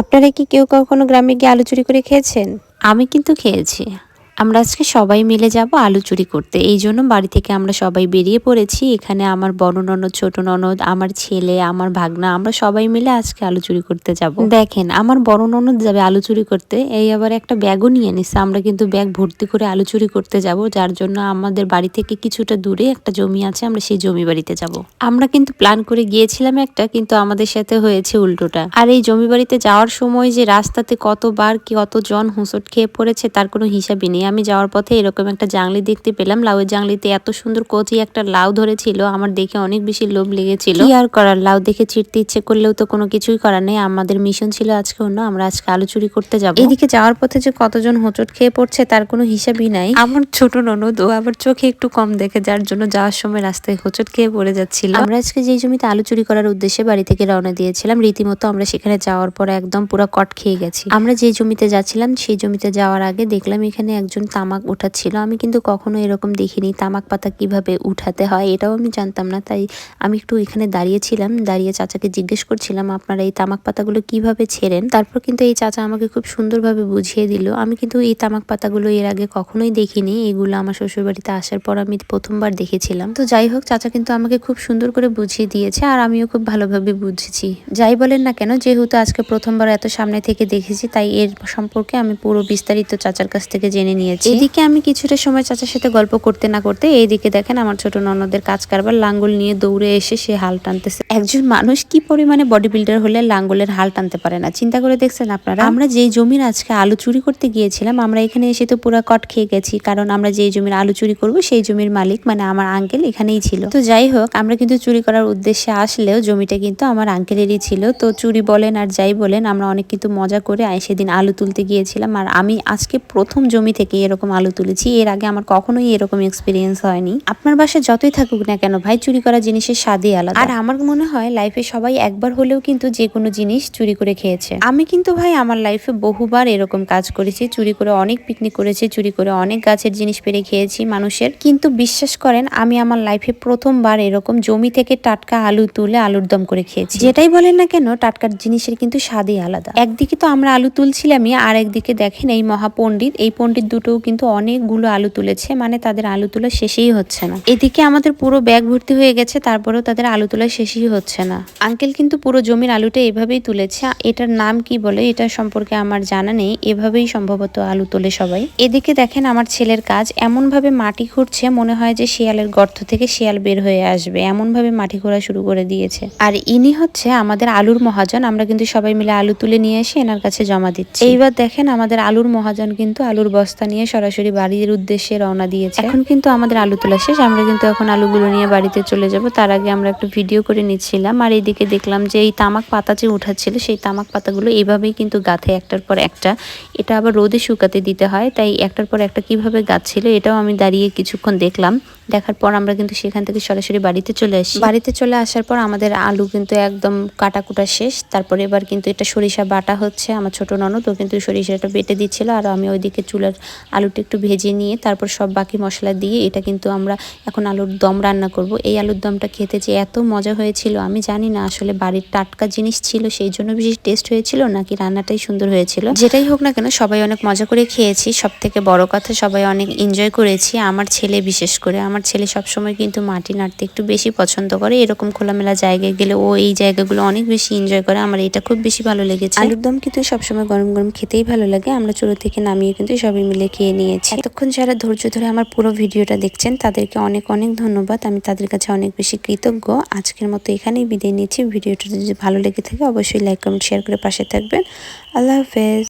আপনারা কি কেউ কখনো গ্রামে গিয়ে আলু চুরি করে খেয়েছেন? আমি কিন্তু খেয়েছি। আমরা আজকে সবাই মিলে যাব আলু চুরি করতে। এই জন্য বাড়ি থেকে আমরা সবাই বেরিয়ে পড়েছি। এখানে আমার বড় ননদ, ছোট ননদ, আমার ছেলে, আমার ভাগনা, আমরা সবাই মিলে আজকে আলু চুরি করতে যাব। দেখেন, আমার বড় ননদ যাবে আলু চুরি করতে। এই আবার একটা ব্যাগও নিয়ে নিচ্ছে আমরা কিন্তু ব্যাগ ভর্তি করে আলু চুরি করতে যাব। যার জন্য আমাদের বাড়ি থেকে কিছুটা দূরে একটা জমি আছে, আমরা সেই জমি বাড়িতে যাব। আমরা কিন্তু প্ল্যান করে গিয়েছিলাম একটা, কিন্তু আমাদের সাথে হয়েছে উল্টোটা। আর এই জমি বাড়িতে যাওয়ার সময় যে রাস্তাতে কতবার কি কতজন হুঁসট খেয়ে পড়েছে, তার কোনো হিসাবই নেই। আমি যাওয়ার পথে এরকম একটা জাংলি দেখতে পেলাম। লাউয়ের জাংলিতে এত সুন্দর কচি একটা লাউ ধরেছিল আমার দেখে অনেক বেশি লোভ লেগেছিল। কি আর করার? লাউ দেখে চিড়তে ইচ্ছে করলেও তো কোনো কিছুই করার নেই। আমাদের মিশন ছিল আজকে অন্য আমরা আজকে আলু চুরি করতে যাব। এদিকে যাওয়ার পথে যে কতজন হোঁচট খেয়ে পড়ছে তার কোনো হিসাবই নাই। আমার ছোট ননদ ও আবার চোখে একটু কম দেখে যার জন্য যাওয়ার সময় রাস্তায় হোঁচট খেয়ে পড়ে যাচ্ছিল। আমরা আজকে যেই জমিতে আলু চুরি করার উদ্দেশ্যে বাড়ি থেকে রওনা দিয়েছিলাম রীতিমতো আমরা সেখানে যাওয়ার পর একদম পুরো কট খেয়ে গেছি। আমরা যে জমিতে যাচ্ছিলাম সেই জমিতে যাওয়ার আগে দেখলাম এখানে একজন তামাক উঠাচ্ছিল। আমি কিন্তু কখনো এরকম দেখিনি তামাক পাতা কীভাবে উঠাতে হয় এটাও আমি জানতাম না। তাই আমি একটু এখানে দাঁড়িয়েছিলাম, দাঁড়িয়ে চাচাকে জিজ্ঞেস করছিলাম, আপনারা এই তামাক পাতাগুলো কীভাবে ছেড়েন? তারপর কিন্তু এই চাচা আমাকে খুব সুন্দরভাবে বুঝিয়ে দিল। আমি কিন্তু এই তামাক পাতাগুলো এর আগে কখনোই দেখিনি। এগুলো আমার শ্বশুর বাড়িতে আসার পর আমি প্রথমবার দেখেছিলাম। তো যাই হোক, চাচা কিন্তু আমাকে খুব সুন্দর করে বুঝিয়ে দিয়েছে আর আমিও খুব ভালোভাবে বুঝেছি। যাই বলেন না কেন, যেহেতু আজকে প্রথমবার এত সামনে থেকে দেখেছি, তাই এর সম্পর্কে আমি পুরো বিস্তারিত চাচার কাছ থেকে জেনে নিয়েছি। এদিকে আমি কিছুটা সময় চাচার সাথে গল্প করতে না করতে এইদিকে দেখেন আমার ছোট ননদের কাজ কারবার লাঙ্গল নিয়ে দৌড়ে এসে সে হাল টানতেছে। একজন মানুষ কি পরিমাণে বডি বিল্ডার হলে লাঙ্গলের হাল টানতে পারে না? চিন্তা করে দেখছেন আপনারা? আমরা যেই জমির আজকে আলু চুরি করতে গিয়েছিলাম আমরা এখানে এসে তো পুরো কট খেয়ে গেছি কারণ আমরা যেই জমির আলু চুরি করব সেই জমির মালিক মানে আমার আঙ্কেল এখানেই ছিল। তো যাই হোক আমরা কিন্তু চুরি করার উদ্দেশ্যে আসলেও জমিটা কিন্তু আমার আঙ্কেলেরই ছিল। তো চুরি বলেন আর যাই বলেন আমরা অনেক কিন্তু মজা করে সেদিন আলু তুলতে গিয়েছিলাম। আর আমি আজকে প্রথম জমি থেকে এরকম আলু তুলেছি এর আগে আমার কখনোই এরকম এক্সপিরিয়েন্স হয়নি। আপনার বাসায় যতই থাকুক না কেন ভাই চুরি করা জিনিসের স্বাদই আলাদা। আর আমার মনে হয় লাইফে সবাই একবার হলেও কিন্তু যে কোনো জিনিস চুরি করে খেয়েছে। আমি কিন্তু ভাই আমার লাইফে বহুবার এরকম কাজ করেছি চুরি করে অনেক পিকনিক করেছি চুরি করে অনেক গাছের জিনিস পেরে খেয়েছি মানুষের। কিন্তু বিশ্বাস করেন আমি আমার লাইফে প্রথমবার এরকম জমি থেকে টাটকা আলু তুলে আলুর দম করে খেয়েছি। যেটাই বলেন না কেন টাটকার জিনিসের কিন্তু স্বাদই আলাদা। একদিকে তো আমরা আলু তুলছিলামই আর একদিকে দেখেন এই মহাপণ্ডিত এই পণ্ডিত দুটোও কিন্তু অনেকগুলো আলু তুলেছে মানে তাদের আলু তোলা শেষেই হচ্ছে না। এদিকে আমাদের পুরো ব্যাগ ভর্তি হয়ে গেছে, তারপরেও তাদের আলু তোলা শেষই হচ্ছে না। আঙ্কেল কিন্তু পুরো জমির আলুটা এভাবেই তুলেছে, এটার নাম কি বলে এটা সম্পর্কে আমার জানা নেই, এভাবেই সম্ভবত আলু তোলে সবাই। এদিকে দেখেন আমার ছেলের কাজ এমন ভাবে মাটি খুঁড়ছে, মনে হয় যে শিয়ালের গর্ত থেকে শিয়াল বের হয়ে আসবে এমন ভাবে মাটি খোঁড়া শুরু করে দিয়েছে। আর ইনি হচ্ছে আমাদের আলুর মহাজন, আমরা কিন্তু সবাই মিলে আলু তুলে নিয়ে এসে এনার কাছে জমা দিচ্ছি। এইবার দেখেন আমাদের আলুর মহাজন কিন্তু আলুর বস্তা নিয়ে সরাসরি বাড়ির উদ্দেশ্যে রওনা দিয়েছে। এখন কিন্তু আমাদের আলু তোলা শেষ। আমরা কিন্তু এখন আলুগুলো নিয়ে বাড়িতে চলে যাব। তার আগে আমরা একটু ভিডিও করে নিচ্ছিলাম আর এইদিকে দেখলাম যে এই তামাক পাতা যে উঠাচ্ছিল সেই তামাক পাতাগুলো এইভাবেই কিন্তু গাথে একটার পর একটা। এটা আবার রোদে শুকাতে দিতে হয় তাই একটার পর একটা কীভাবে গাচ্ছিল এটাও আমি দাঁড়িয়ে কিছুক্ষণ দেখলাম। দেখার পর আমরা কিন্তু সেখান থেকে সরাসরি বাড়িতে চলে আসি। বাড়িতে চলে আসার পর আমাদের আলু কিন্তু একদম কাটাকুটা শেষ। তারপরে এবার কিন্তু এটা সরিষা বাটা হচ্ছে। আমার ছোট ননদ ও কিন্তু সরিষাটা বেটে দিচ্ছিল আর আমি ওইদিকে চুলার আলুটা একটু ভেজে নিয়ে তারপর সব বাকি মশলা দিয়ে এটা কিন্তু আমরা এখন আলুর দম রান্না করব। এই আলুর দমটা খেতে যে এত মজা হয়েছিল, আমি জানি না আসলে বাড়ির টাটকা জিনিস ছিল, সেই জন্য বেশি টেস্ট হয়েছিল নাকি রান্নাটাই সুন্দর হয়েছিল। যেটাই হোক না কেন, সবাই অনেক মজা করে খেয়েছি। সব থেকে বড় কথা, সবাই অনেক এনজয় করেছি, আমার ছেলে বিশেষ করে। আমার ছেলে সবসময় কিন্তু মাটি নাড়তে একটু বেশি পছন্দ করে। এরকম খোলামেলা জায়গায় গেলে ও এই জায়গাগুলো অনেক বেশি এনজয় করে। আমার এটা খুব বেশি ভালো লেগেছে। আলুর দম কিন্তু সবসময় গরম গরম খেতেই ভালো লাগে। আমরা চুলো থেকে নামিয়ে কিন্তু সবাই মিলে খেয়ে নিয়েছি। এতক্ষণ যারা ধৈর্য ধরে আমার পুরো ভিডিওটা দেখছেন, তাদেরকে অনেক অনেক ধন্যবাদ। আমি তাদের কাছে অনেক বেশি কৃতজ্ঞ। আজকের মতো এখানেই বিদায় নিয়েছি ভিডিওটা যদি ভালো লেগে থাকে, অবশ্যই লাইক কমেন্ট শেয়ার করে পাশে থাকবেন। আল্লাহ হাফেজ।